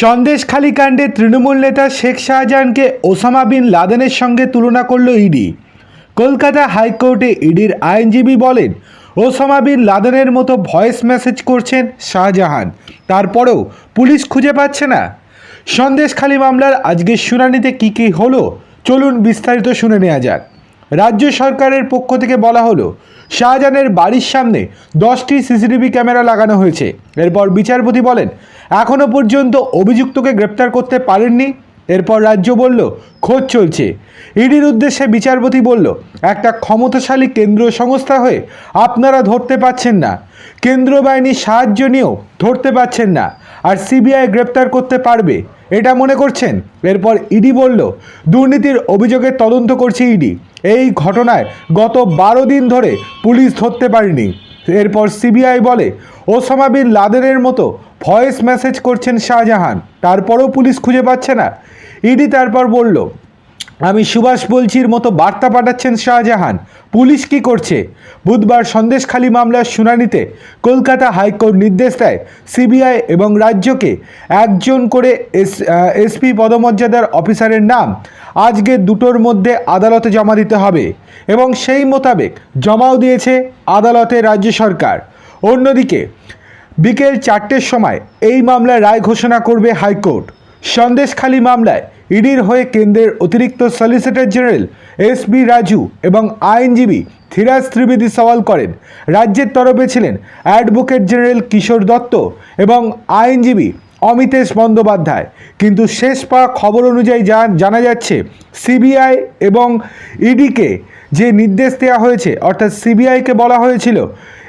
সন্দেশখালী কাণ্ডে তৃণমূল নেতা শেখ শাহজাহানকে ওসামা বিন লাদেনের সঙ্গে তুলনা করল ইডি। কলকাতা হাইকোর্টে ইডির আইনজীবী বলেন, ওসামা বিন লাদেনের মতো ভয়েস মেসেজ করছেন শাহজাহান, তারপরেও পুলিশ খুঁজে পাচ্ছে না। সন্দেশখালী মামলার আজকের শুনানিতে কী কী হলো, চলুন বিস্তারিত শুনে নেওয়া যাক। রাজ্য সরকারের পক্ষ থেকে বলা হলো, শাহজাহানের বাড়ির সামনে দশটি সিসিটিভি ক্যামেরা লাগানো হয়েছে। এরপর বিচারপতি বলেন এখনও পর্যন্ত অভিযুক্তকে গ্রেপ্তার করতে পারেননি। এরপর রাজ্য বলল, খোঁজ চলছে। ইডির উদ্দেশ্যে বিচারপতি বলল, একটা ক্ষমতাশালী কেন্দ্রীয় সংস্থা হয়ে আপনারা ধরতে পাচ্ছেন না। কেন্দ্র বাহিনীর সাহায্য নিয়েও ধরতে পাচ্ছেন না, আর সিবিআই গ্রেপ্তার করতে পারবে, এটা মনে করছেন? এরপর ইডি বলল, দুর্নীতির অভিযোগের তদন্ত করছে ইডি। এই ঘটনায় গত বারো দিন ধরে পুলিশ ধরতে পারেনি। এরপর সিবিআই বলে, ওসামা বিন লাদেনের মতো ভয়েস মেসেজ করছেন শাহজাহান। তারপরেও পুলিশ খুঁজে পাচ্ছে না। ইডি তারপর বলল, আমি সুভাষ বলছির মতো বার্তা পাঠাচ্ছেন শাহজাহান। পুলিশ কি করছে? বুধবার সন্দেশখালী মামলার শুনানিতে কলকাতা হাইকোর্ট নির্দেশ দেয়, সিবিআই এবং রাজ্যকে একজন করে এস এসপি পদমর্যাদার অফিসারের নাম আজকে দুটোর মধ্যে আদালতে জমা দিতে হবে এবং সেই মোতাবেক জমাও দিয়েছে আদালতে রাজ্য সরকার। অন্যদিকে বিকেল চারটের সময় এই মামলায় রায় ঘোষণা করবে হাইকোর্ট। সন্দেশখালী মামলায় ইডির হয়ে কেন্দ্রের অতিরিক্ত solicitor general S B Raju এবং আইনজীবী ধীরাজ ত্রিবেদী সওয়াল করেন। রাজ্যের তরফে ছিলেন অ্যাডভোকেট জেনারেল কিশোর দত্ত এবং আইনজীবী অমিতেশ বন্দ্যোপাধ্যায়। কিন্তু শেষ পাওয়া খবর অনুযায়ী যা জানা যাচ্ছে, সিবিআই এবং ইডিকে যে নির্দেশ দেওয়া হয়েছে, অর্থাৎ সিবিআইকে বলা হয়েছিল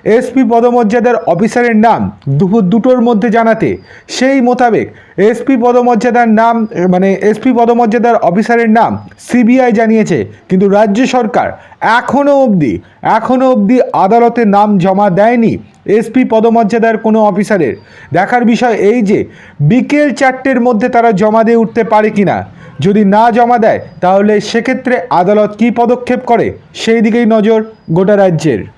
এসপি পদমর্যাদার অফিসারের নাম দুপুর দুটোর মধ্যে জানাতে। সেই মোতাবেক এসপি পদমর্যাদার নাম মানে এসপি পদমর্যাদার অফিসারের নাম সিবিআই জানিয়েছে। কিন্তু রাজ্য সরকার এখনও অবধি এখনও অবধি আদালতে নাম জমা দেয়নি এসপি পদমর্যাদার কোনো অফিসারের। দেখার বিষয় এই যে, বিকেল চারটের মধ্যে তারা জমা দিয়ে উঠতে পারে কি না যদি না জমা দেয়, তাহলে সেক্ষেত্রে আদালত কী পদক্ষেপ করে? সেই দিকেই নজর গোটা রাজ্যের।